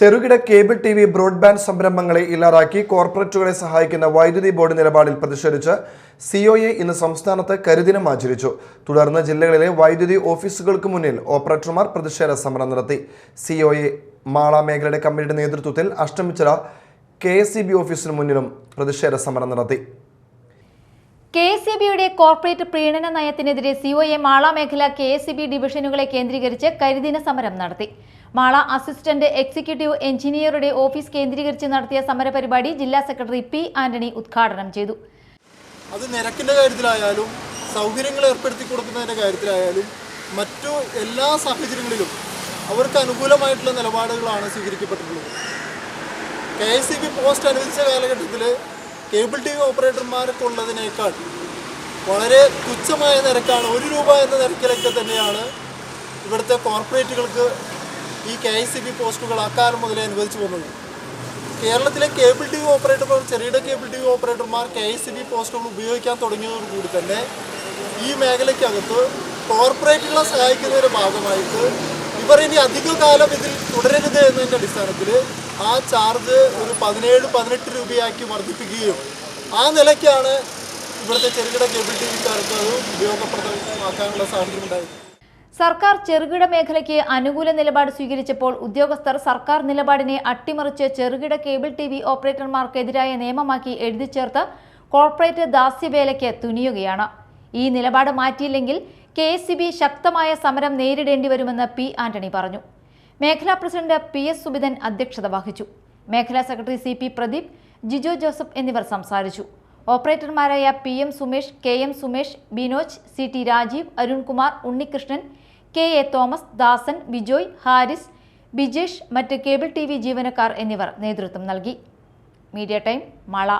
ചെറുകിട cable T V broadband സംരംഭങ്ങളെ ഇല്ലാതാക്കി കോർപ്പറേറ്റുകളെ സഹായിക്കുന്ന വൈദ്യുതി ബോർഡ് നിലപാടിൽ പ്രതിഷേധിച്ച് സിഒഎ ഇന്ന് സംസ്ഥാനത്ത് കരിദിനം ആചരിച്ചു. തുടർന്ന് ജില്ലകളിലെ വൈദ്യുതി ഓഫീസുകൾക്ക് മുന്നിൽ ഓപ്പറേറ്റർമാർ പ്രതിഷേധ സമരം നടത്തി. സിഒഎ മാള മേഖലയുടെ കമ്മിറ്റിയുടെ നേതൃത്വത്തിൽ Ashtamichira K S E B ഓഫീസിന് മുന്നിലും പ്രതിഷേധ സമരം നടത്തി. കെ എസ് സി ബിയുടെ കോർപ്പറേറ്റ് പ്രീണന നയത്തിനെതിരെ സിഒഎ മാള മേഖല കെ എസ് സി ബി ഡിവിഷനുകളെ കേന്ദ്രീകരിച്ച് കരിദിന സമരം നടത്തി. മാള അസിസ്റ്റന്റ് എക്സിക്യൂട്ടീവ് എഞ്ചിനീയറുടെ ഓഫീസ് കേന്ദ്രീകരിച്ച് നടത്തിയ സമരപരിപാടി ജില്ലാ സെക്രട്ടറി പി ആന്റണി ഉദ്ഘാടനം ചെയ്തു. അത് നിരക്കിന്റെ കാര്യത്തിലായാലും സൗകര്യങ്ങൾ ഏർപ്പെടുത്തി കൊടുക്കുന്നതിന്റെ കാര്യത്തിലായാലും മറ്റു എല്ലാ സാഹചര്യങ്ങളിലും അവർക്ക് അനുകൂലമായിട്ടുള്ള നിലപാടുകളാണ് സ്വീകരിക്കപ്പെട്ടിട്ടുള്ളത്. K S E B post അനുവദിച്ച കാലഘട്ടത്തിൽ കേബിൾ ടി വി ഓപ്പറേറ്റർമാർക്കുള്ളതിനേക്കാൾ വളരെ തുച്ഛമായ നിരക്കാണ് ഒരു രൂപ എന്ന നിരക്കിലൊക്കെ തന്നെയാണ് ഇവിടുത്തെ കോർപ്പറേറ്റുകൾക്ക് ഈ കെ ഐ സി ബി പോസ്റ്റുകൾ അക്കാലം മുതലേ അനുവദിച്ചു പോകുന്നത്. കേരളത്തിലെ കേബിൾ ടി വി ഓപ്പറേറ്റർമാർ ചെറുകിട കേബിൾ ടി വി ഓപ്പറേറ്റർമാർ കെ ഐ സി ബി പോസ്റ്റുകൾ ഉപയോഗിക്കാൻ തുടങ്ങിയതോടുകൂടി തന്നെ ഈ മേഖലയ്ക്കകത്ത് കോർപ്പറേറ്റുകളെ സഹായിക്കുന്നതിന്റെ ഭാഗമായിട്ട് ഇനി അധികകാലം ഇതിൽ തുടരരുത് എന്നതിന്റെ അടിസ്ഥാനത്തിൽ ആ ചാർജ് ഒരു പതിനേഴ് പതിനെട്ട് രൂപയാക്കി വർദ്ധിപ്പിക്കുകയും ആ നിലയ്ക്കാണ് ഇവിടുത്തെ ചെറുകിട കേബിൾ ടി വിക്കാർക്ക് അത് ഉപയോഗപ്രദമാക്കാനുള്ള സാഹചര്യം ഉണ്ടായത് സർക്കാർ ചെറുകിട മേഖലയ്ക്ക് അനുകൂല നിലപാട് സ്വീകരിച്ചപ്പോൾ ഉദ്യോഗസ്ഥർ സർക്കാർ നിലപാടിനെ അട്ടിമറിച്ച് ചെറുകിട കേബിൾ ടി വി ഓപ്പറേറ്റർമാർക്കെതിരായ നിയമമാക്കി എഴുതിച്ചേർത്ത് കോർപ്പറേറ്റ് ദാസ്യവേലയ്ക്ക് തുനിയുകയാണ്. ഈ നിലപാട് മാറ്റിയില്ലെങ്കിൽ കെ ശക്തമായ സമരം നേരിടേണ്ടി വരുമെന്ന് പി ആന്റണി പറഞ്ഞു. മേഖലാ പ്രസിഡന്റ് പി എസ് സുബിതൻ അധ്യക്ഷത വഹിച്ചു. മേഖലാ secretary C P Pradeep Jijo Joseph എന്നിവർ സംസാരിച്ചു. ഓപ്പറേറ്റർമാരായ P M Sumesh K M Sumesh Binoj C T Rajeev Arunkumar Unnikrishnan K A Thomas Dasan Bijoy Haris Bijesh മറ്റ് കേബിൾ ടി ജീവനക്കാർ എന്നിവർ നേതൃത്വം നൽകി. Media time മള.